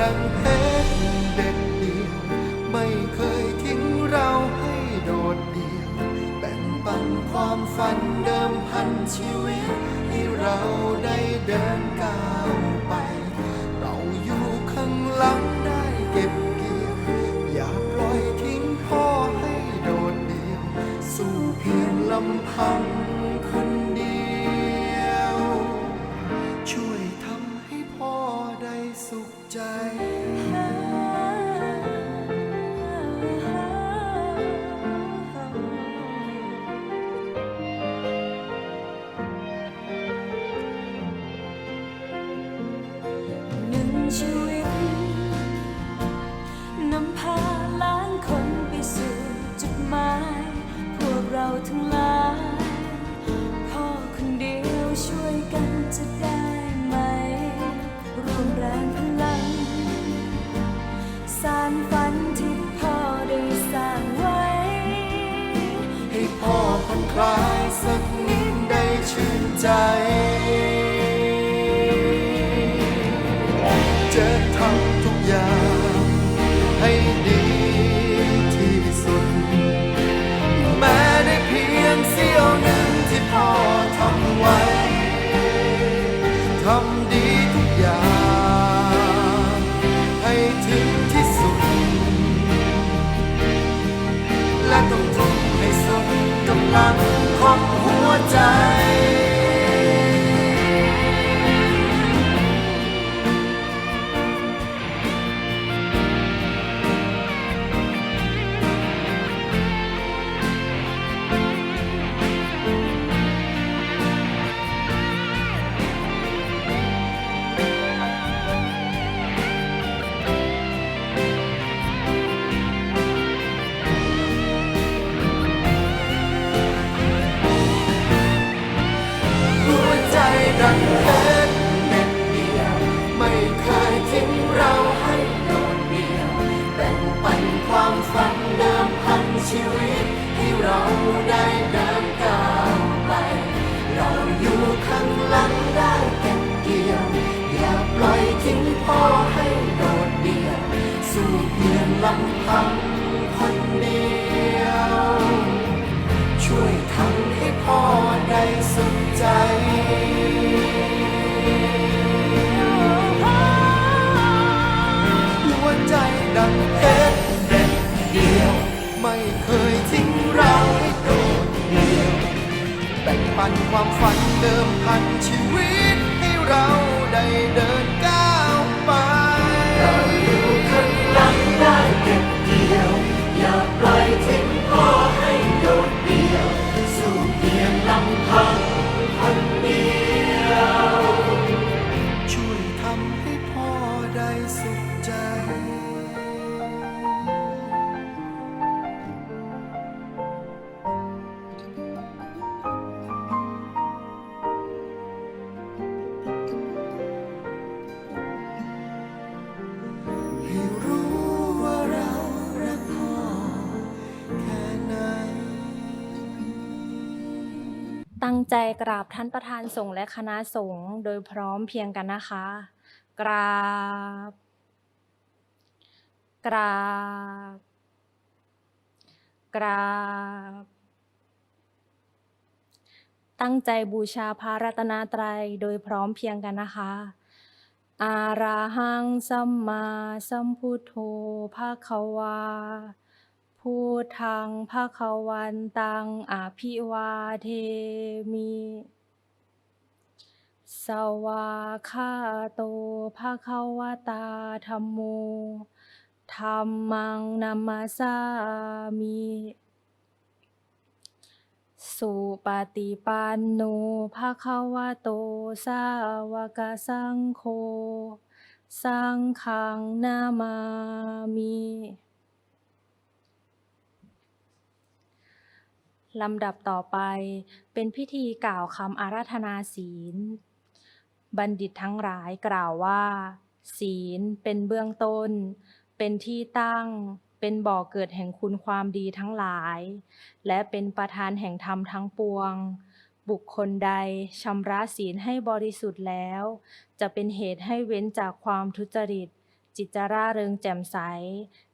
ดังเพชรเด็ดเดียว ไม่เคยทิ้งเราให้โดดเดี่ยวแบ่งปันความฝันเดิมพันชีวิต ให้เราได้เดินก้าวไป เราอยู่ข้างหลังได้เก็บเกี่ยว อย่าปล่อยทิ้งพ่อให้โดดเดี่ยว สู้เพียงลำพัง ใจ หนึ่งชีวิตนำพา ลายสักนิดได้ชื่นใจ จะทำทุกอย่างให้ดีที่สุด แม้ได้เพียงเสี้ยวหนึ่งที่พ่อทำไว้ ทำดีทุกอย่าง ให้ถึงที่สุด และต้องทุ่มให้สุดกำลัง ของหัวใจ ความฝันเดิมพันชีวิตให้เราได้เดินก้าวไป เราอยู่ข้างหลังได้เก็บเกี่ยว อย่าปล่อยทิ้งพ่อให้โดดเดี่ยว สู่เพียงลำพัง ใจกราบท่านประธานสงฆ์และคณะสงฆ์โดยพร้อมเพียงกันนะคะ กราบ กราบ กราบ ตั้งใจบูชาพระรัตนตรัยโดยพร้อมเพียงกันนะคะอาราหังสัมมาสัมพุทโธภาควา พุทธังภาควันตังอภิวาเทมิ สวาคาโตภาควตาธรรมโมธรรมังนัมาสามิ สุปฏิปันโนภาควโต สาวกสังโฆ สังฆังนามามิ ลำดับต่อไปเป็นพิธีกล่าวคำอาราธนาศีล บัณฑิตทั้งหลายกล่าวว่า ศีลเป็นเบื้องต้น เป็นที่ตั้ง เป็นบ่อเกิดแห่งคุณความดีทั้งหลาย และเป็นประธานแห่งธรรมทั้งปวง บุคคลใดชำระศีลให้บริสุทธิ์แล้ว จะเป็นเหตุให้เว้นจากความทุจริต จิตจะร่าเริงแจ่มใส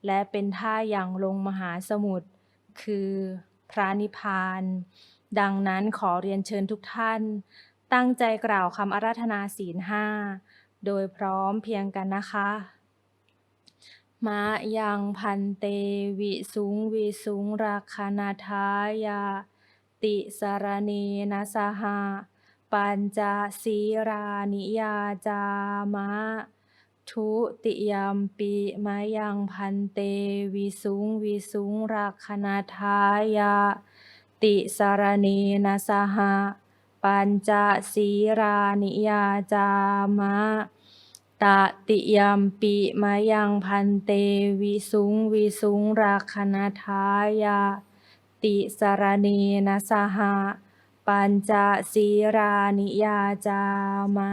และเป็นท่าอย่างลงมหาสมุทรคือ พระนิพพาน ดังนั้นขอเรียนเชิญทุกท่าน ตั้งใจกล่าวคำอาราธนาศีลห้าโดยพร้อมเพียงกันนะคะมะยังพันเตวิสุงวิสุงราคณาทายาติสารเนนะสหะปัญจศีรานิยาจามะ ทุติยมปิมะยังพันเตวิสุงวิสุงราคณาทายาติสารเนนะสหะปัญจศีรานิยาจามะตติยมปิมายังพันเตวิสุงวิสุงราคณาทายาติสารเนนะสหะปัญจศีรานิยาจามะ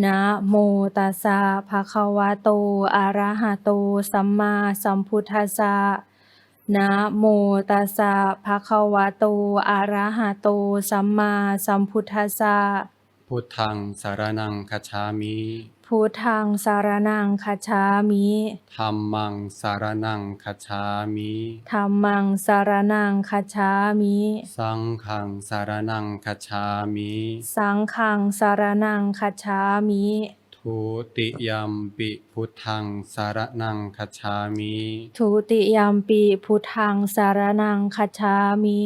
นะโมตัสสะภะคะวะโต อะระหะโต สัมมาสัมพุทธัสสะนะโมตัสสะภะคะวะโต อะระหะโต สัมมาสัมพุทธัสสะพุทธังสารนังคัจฉามิ พุทธังสารนังคัจฉามิธัมมังสารนังคัจฉามิธัมมังสารนังคัจฉามิ สังฆังสารนังคัจฉามิ สังฆังสารนังคัจฉามิทุติยัมปิพุทธังสารนังคัจฉามิ ทุติยมปีพุทธังสารนังคัจฉามิ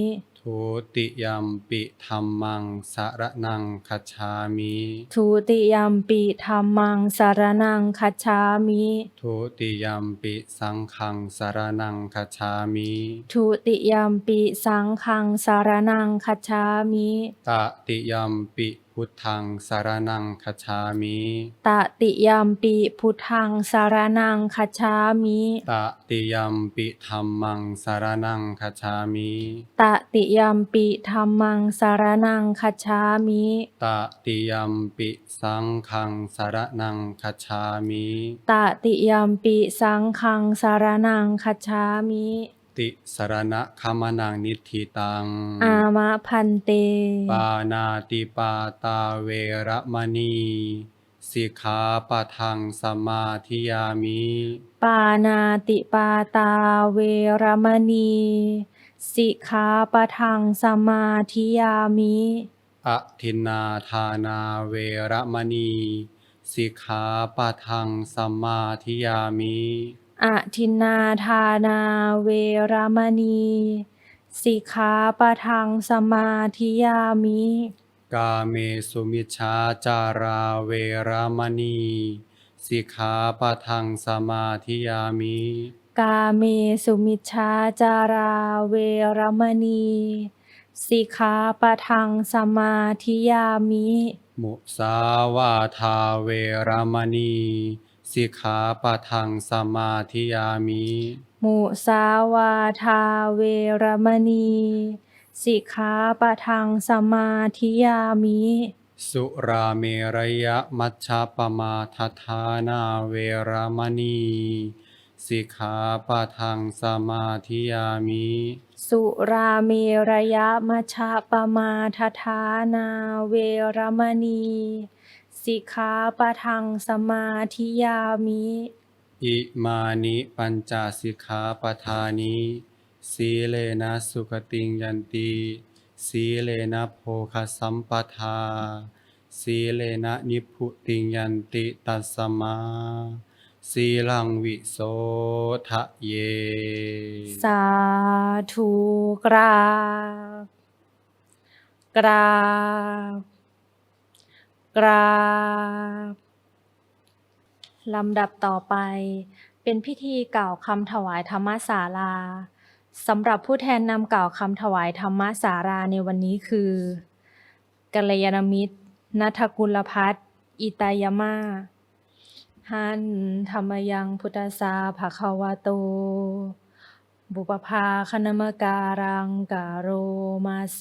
ทุติยัมปิธัมมังสารนังคัจฉามิทุติยมปีธรรมังสารนังคัจฉามิทุติยัมปิสังฆังสารนังคัจฉามิทุติยมปีสังฆังสารนังคัจฉามิตติยัมปิ พุทธังสารนังคัจฉามิตติยมปีพุทธังสารนังคัจฉามิตติยัมปิธัมมังสารนังคัจฉามิตติยมปีธรรมังสารนังคัจฉามิตติยัมปิสังฆังสารนังคัจฉามิตติยมปีสังฆังสารนังคัจฉามิ ติสรณะคมนังนิทธิตัง อามะพันเต ปานาติปาตาเวระมณีสิกขาปะทังสมาธิยามิ ปานาติปาตาเวรมณีสิกขาปะทังสมาธิยามิอทินนาทานาเวระมณีสิกขาปะทังสมาธิยามิ อทินนาทานาเวรมณี สิกขาปะทังสมาธิยามิ กาเมสุมิชฌาจาราเวระมณี สิกขาปะทังสมาธิยามิ กาเมสุมิชฌาจาราเวรมณี สิกขาปะทังสมาธิยามิ มุสาวาทาเวระมณี สิกขาปะทังสมาธิยามิ มุสาวาทาเวรมณี สิกขาปะทังสมาธิยามิ สุราเมรยะมัชฌะปมาทฐานาเวระมณี สิกขาปะทังสมาธิยามิ สุราเมรยะมัชฌะปมาทฐานาเวรมณี สิกขาปะทังสมาธิยามิ อิมานิปัญจสิกขาปทานิสีเลนะสุขติงยันติสีเลนะโภคสัมปทา สีเลนะนิพพุติงยันติตัสสมาสีลังวิโสทะเย สาธุกราบกราบ กราบลำดับต่อไป เป็นพิธีกล่าวคำถวายธรรมศาลาสำหรับผู้แทนนำกล่าวคำถวายธรรมศาลาในวันนี้คือกัลยาณมิตรนัทกุลพัฒน์อิตายามาหันธรรมยังพุทธสาภาควะโต บุปภาคณมการังกาโรมาเซ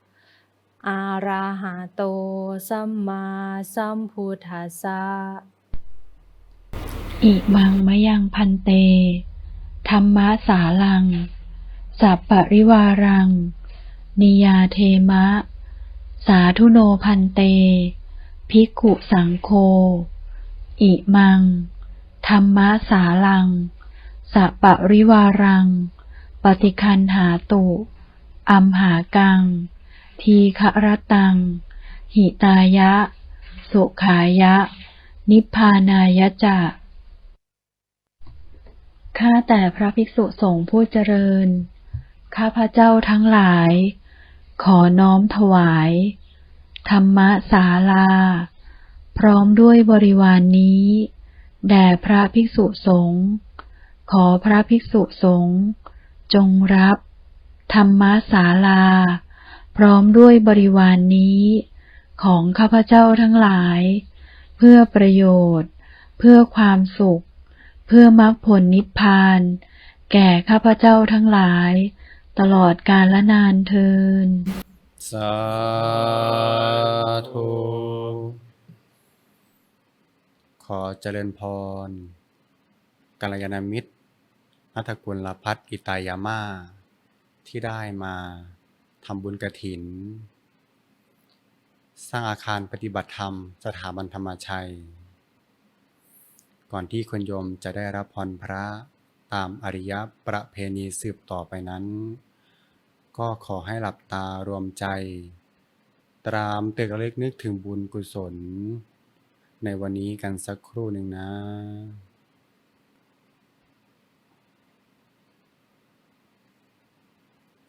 อะระหะโต สัมมาสัมพุทธัสสะ อิมังมะยังพันเต ธรรมะสาลัง สัปปริวารัง นิยาเทมะ สาธุโนพันเต ภิกขุสังโฆ อิมัง ธรรมะสาลัง สัปปริวารัง ปฏิคันหาตุ อัมหากัง ทีฆรตัง หิตายะ สุขายะ นิพพานายะจะข้าแต่พระภิกษุสงฆ์ผู้เจริญ ข้าพระเจ้าทั้งหลาย ขอน้อมถวาย ธรรมศาลา พร้อมด้วยบริวารนนี้ แด่พระภิกษุสงฆ์ขอพระภิกษุสงฆ์จงรับ ธรรมศาลา พร้อมด้วยบริวารนนี้ ของข้าพเจ้าทั้งหลาย เพื่อประโยชน์ เพื่อความสุข เพื่อมรรคผลนิพพาน แก่ข้าพเจ้าทั้งหลาย ตลอดกาลและนานเทิน สาธุ ขอเจริญพรกัลยาณมิตรนัทกุลลพัฒน์อิตายามาที่ได้มา ทำบุญกระถิน สร้างอาคารปฏิบัติธรรม สถาบันธรรมชัย ก่อนที่คุณโยมจะได้รับพรพระตามอริยประเพณีสืบต่อไปนั้น ก็ขอให้หลับตารวมใจ ตรามตึกระลึกนึกถึงบุญกุศล ในวันนี้กันสักครู่หนึ่งนะ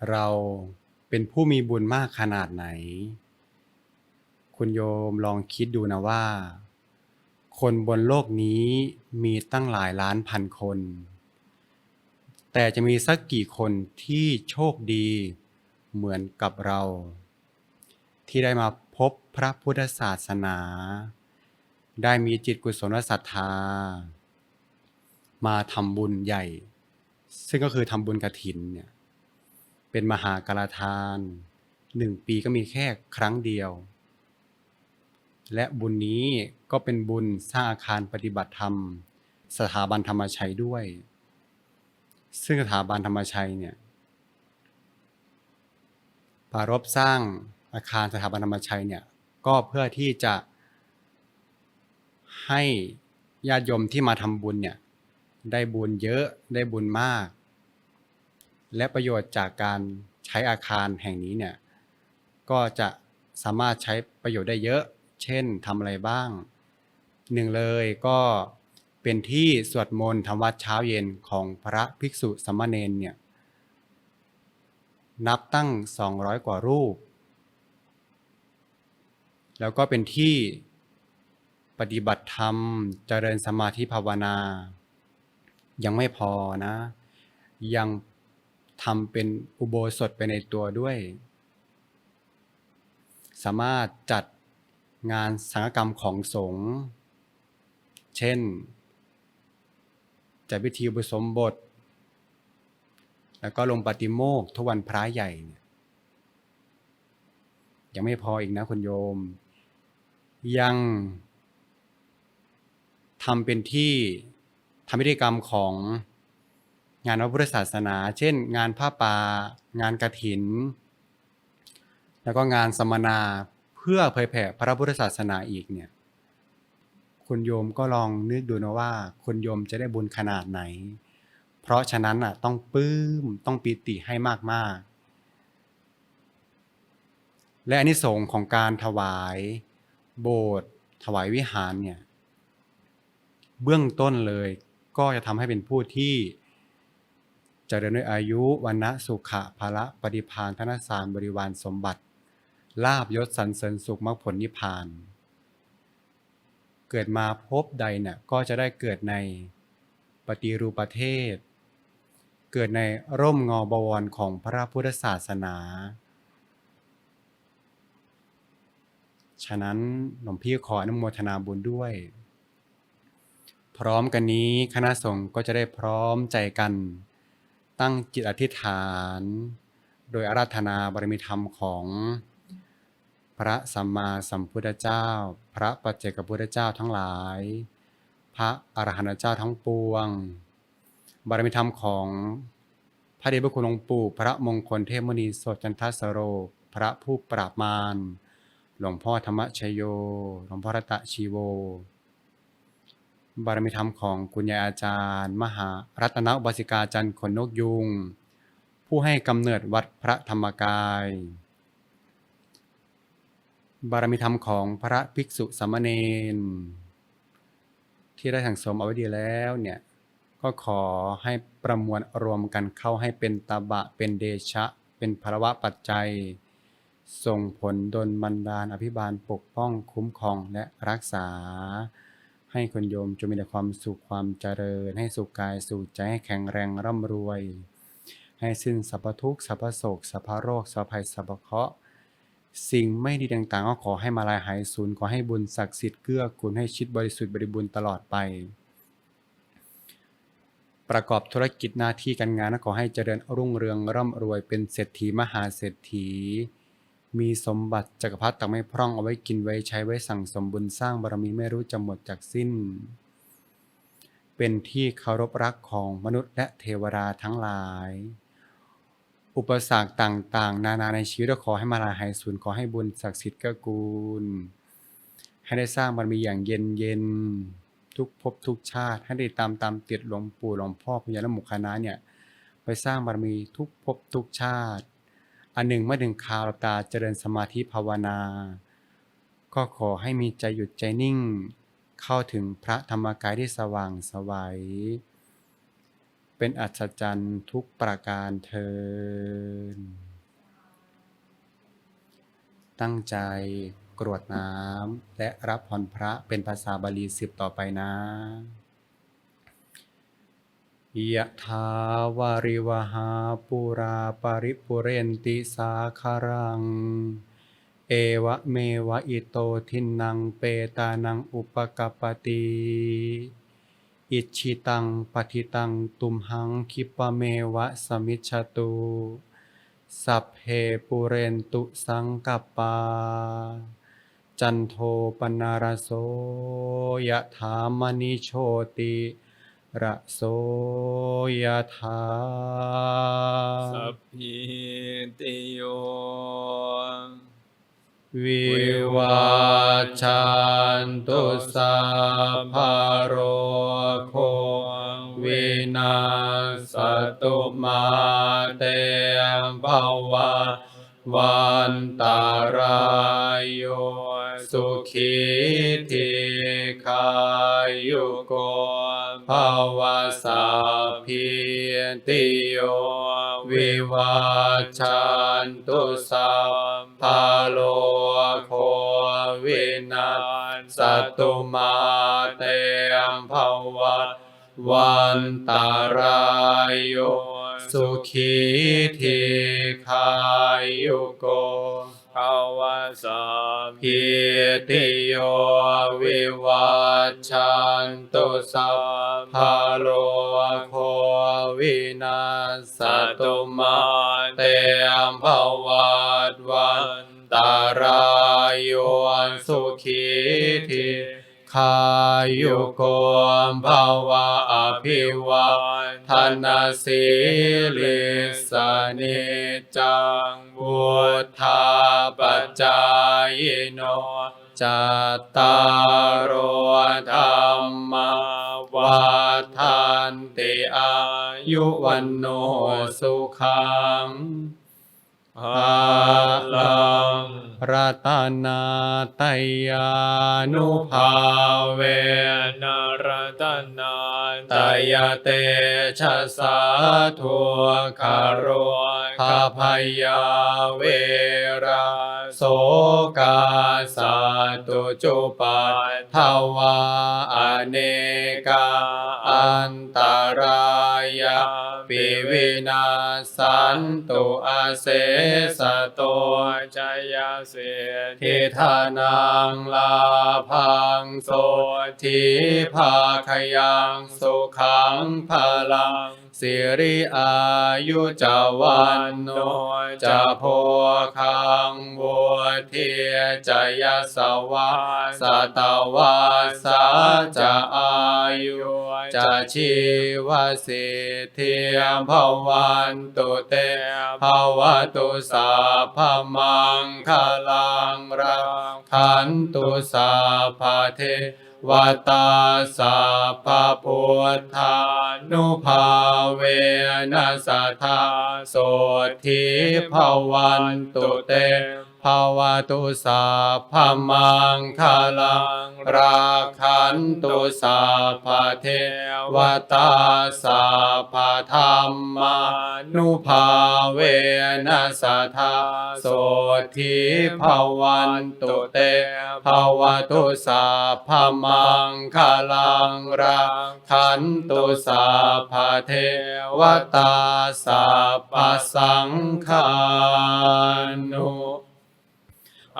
เรา เป็นผู้มีบุญมากขนาดไหน คุณโยมลองคิดดูนะว่า คนบนโลกนี้มีตั้งหลายล้านพันคน แต่จะมีสักกี่คนที่โชคดีเหมือนกับเรา ที่ได้มาพบพระพุทธศาสนา ได้มีจิตกุศลศรัทธา มาทำบุญใหญ่ ซึ่งก็คือทำบุญกระถินเนี่ย เป็นมหากาทานหนึ่งปีก็มีแค่ครั้งเดียว และบุญนี้ก็เป็นบุญสร้างอาคารปฏิบัติธรรม สถาบันธรรมชัยด้วย ซึ่งสถาบันธรรมชัยเนี่ยปารบสร้างอาคารสถาบันธรรมชัยเนี่ยก็เพื่อที่จะให้ญาติโยมที่มาทำบุญเนี่ยได้บุญเยอะได้บุญมาก และประโยชน์จากการใช้อาคารแห่งนี้เนี่ยก็จะสามารถใช้ประโยชน์ได้เยอะ เช่นทำอะไรบ้าง หนึ่งเลยก็เป็นที่สวดมนต์ทำวัดเช้าเย็นของพระภิกษุสามเณรเนี่ยนับตั้ง 200 กว่ารูป แล้วก็เป็นที่ปฏิบัติธรรมเจริญสมาธิภาวนา ยังไม่พอนะ ยัง ทำเป็นอุโบสถไปในตัวด้วย สามารถจัดงานสังฆกรรมของสงฆ์เช่น จัดพิธีอุปสมบท แล้วก็ลงปฏิโมกทุกวันพระใหญ่ยยังไม่พออีกนะคุณโยม ยังทำเป็นที่ทำพิธีกรรมของ งานพระพุทธศาสนา เช่น งานผ้าป่างานกระถิน แล้วก็งานสัมมนาเพื่อเผยแผ่พระพุทธศาสนาอีกเนี่ยคุณโยมก็ลองนึกดูนะว่า คุณโยมจะได้บุญขนาดไหน เพราะฉะนั้นอะต้องปลื้มต้องปีติให้มากๆ และอานิสงส์ของการถวายโบสถ์ถวายวิหารเนี่ยเบื้องต้นเลยก็จะทำให้เป็นผู้ที่ จริญด้วยอายุวันนะสุขะภาละปฏิพานธนสารบริวารสมบัติ ลาบยศสรรเสริญสุขมรรคผลนิพพาน เกิดมาพบใดเนี่ยก็จะได้เกิดในปฏิรูปประเทศ เกิดในร่มเงาบวรของพระพุทธศาสนา ฉะนั้นหลวงพี่ขออนุโมทนาบุญด้วย พร้อมกันนี้คณะสงฆ์ก็จะได้พร้อมใจกัน ตั้งจิตอธิษฐาน โดยอาราธนาบารมีธรรมของพระสัมมาสัมพุทธเจ้า พระปัจเจกพุทธเจ้าทั้งหลาย พระอรหันตเจ้าทั้งปวง บารมีธรรมของพระเดชพระคุณหลวงปู่ พระมงคลเทพมุนีโสดจันทสโร พระผู้ปราบมาร หลวงพ่อธรรมชโย หลวงพ่อรัตชีโว บารมีธรรมของคุณยายอาจารย์ มหารัตนอุบาสิกาจันทร์ขนนกยุง ผู้ให้กำเนิดวัดพระธรรมกาย บารมีธรรมของพระภิกษุสามเณรที่ได้สั่งสมเอาไว้ดีแล้วเนี่ยก็ขอให้ประมวลรวมกันเข้าให้เป็นตบะเป็นเดชะ เป็นภรวะปัจจัย ส่งผลดลบันดาลอภิบาลปกป้องคุ้มครองและรักษา ให้คนโยมจงมีแต่ความสุขความเจริญ ให้สุขกายสุขใจให้แข็งแรงร่ำรวย ให้สิ้นสรรพทุกข์สรรพโศกสรรพโรคสรรพภัยสรรพเคราะห์สิ่งไม่ดีต่างๆ ก็ขอให้มาลายหายสูญขอให้บุญศักดิ์สิทธิ์เกื้อกูลให้ชิดบริสุทธิ์บริบูรณ์ตลอดไป ประกอบธุรกิจหน้าที่การงานก็ขอให้เจริญรุ่งเรืองร่ำรวยเป็นเศรษฐีมหาเศรษฐี มีสมบัติจักรพรรดิตักไม่พร่องเอาไว้กินไว้ใช้ไว้สั่งสมบุญสร้างบารมีไม่รู้จะหมดจากสิ้น เป็นที่เคารพรักของมนุษย์และเทวดาทั้งหลาย อุปสรรคต่างๆ นานาในชีวิตก็ขอให้มาลาหายสูญขอให้บุญศักดิ์สิทธิ์กกูล ให้ได้สร้างบารมีอย่างเย็นเย็นๆทุกภพทุกชาติให้ได้ตามตามติดหลวงปู่หลวงพ่อพญานาคมุขคณะเนี่ยไปสร้างบารมีทุกภพทุกชาติ อันหนึ่งเมื่อถึงคาวหลับตาเจริญสมาธิภาวนา ก็ขอให้มีใจหยุดใจนิ่ง เข้าถึงพระธรรมกายที่สว่างสวัย เป็นอัศจรรย์ทุกประการเทิน ตั้งใจกรวดน้ำและรับพรพระเป็นภาษาบาลีสิบต่อไปนะ ยะถาวาริวหาปุราปาริปุเรนติสาคารัง เอวะเมวะอิโตทินังเปตานังอุปกปปติอิชิตังปฏิตังตุมหังคิปะเมวะสมิจฉตุสัพเพปุเรนตุสังกปา จันโทปนารโสยะถามณิโชติ ระโสยะถาสัพพิติโยวิวาชันตุสัพพะโรโควินาสตุมาเตภวะวันตารายโยสุขีทีขายุโก วะสัพพิติโยวิวาชันตุสัพพะโลโควินาสตุมาเตมภวัตวันตารายโยสุขีทีขายุโก ภาวสัพพิติโยวิวัชชันตุสัพพโลโควินาสตุมาเตมภวัตวันตารายโยสุขีทิ ขายุโกมภาวะอภิวาทนาสิลิสนิจังวุธาปจายโนจัตตารโอธรรมวัฏันติอายุวันโนสุขังภาลัง รัตนาตยานุภาเวนารตนาตยเตชะสาทุคารโรคาพยาเวราโสกาสาตุจุปัทวาอเนกาอันตรายา ปิวินาสันตุอาเสสโตจยาเสทิธานังลาพังโสทิภาคยังสุขังพลังสิริอายุจาวันโนจะโพคังบัวเทียจยสวะสตวาสาจะอา ยุจะชีวสิทธิภวันตุเตภวตุสาพมังคลังรักขันตุสาพาเทวตาสาพพุทธานุภาเวนัสธาโสทิภวันตุเต ภาวตุสาพมังคลัง ราคันตุสาพเทวตาสาพธรรมานุภาเวนัสธาโสทิภวันตุเตภาวตุสาพมังคลัง ราคันตุสาพเทวตาสาพสังฆานุ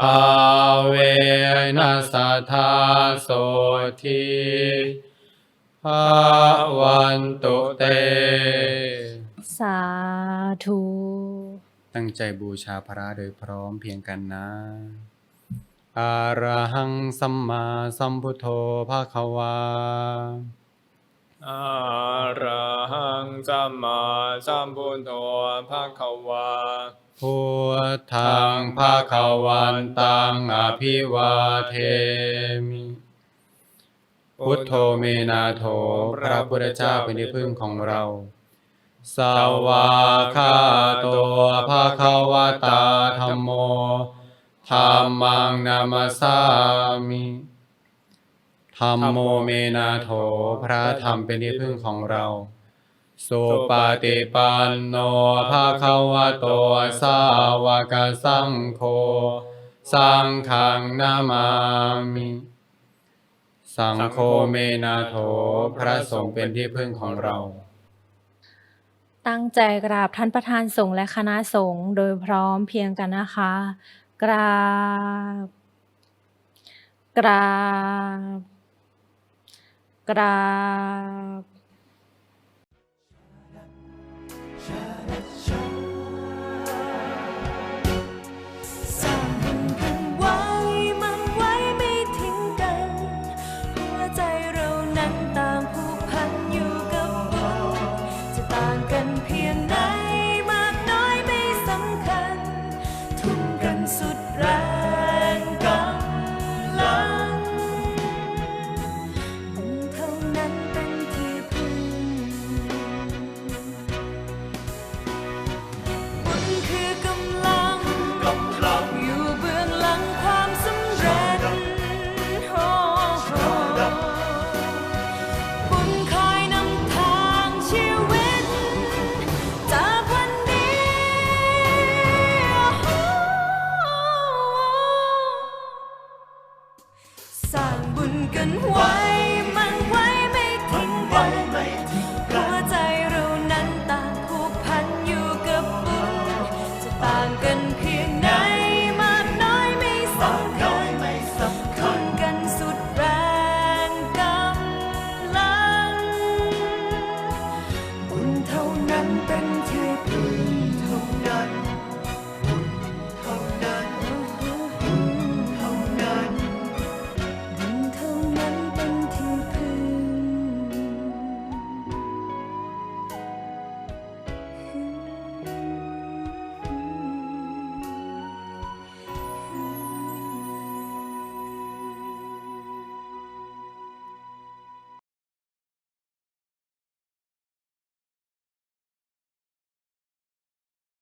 อาเวนัสทาโสทิภาวันตุเต สาธุ ตั้งใจบูชาพระโดยพร้อมเพรียงกันนะอาระหังสัมมาสัมพุทโธภาควา อระหังสัมมาสัมพุทโธภะคะวาพุทธังภาควันตังอภิวาเทมิพุทโธเมนาโถพระพุทธเจ้าเป็นที่พึ่งของเราสาวาคาโตภาคาวตาธรรมโมธรรมังนามาสามิ รรมโมเมนาโถพระธรรมเป็นที่พึ่งของเรา สุปฏิปันโนภาคาวะโตสาวกสังโฆสังฆังนามามิสังโฆเมนาโถพระสงฆ์เป็นที่พึ่งของเรา ตั้งใจกราบท่านประธานสงฆ์และคณะสงฆ์โดยพร้อมเพียงกันนะคะ กราบ กราบ กราบ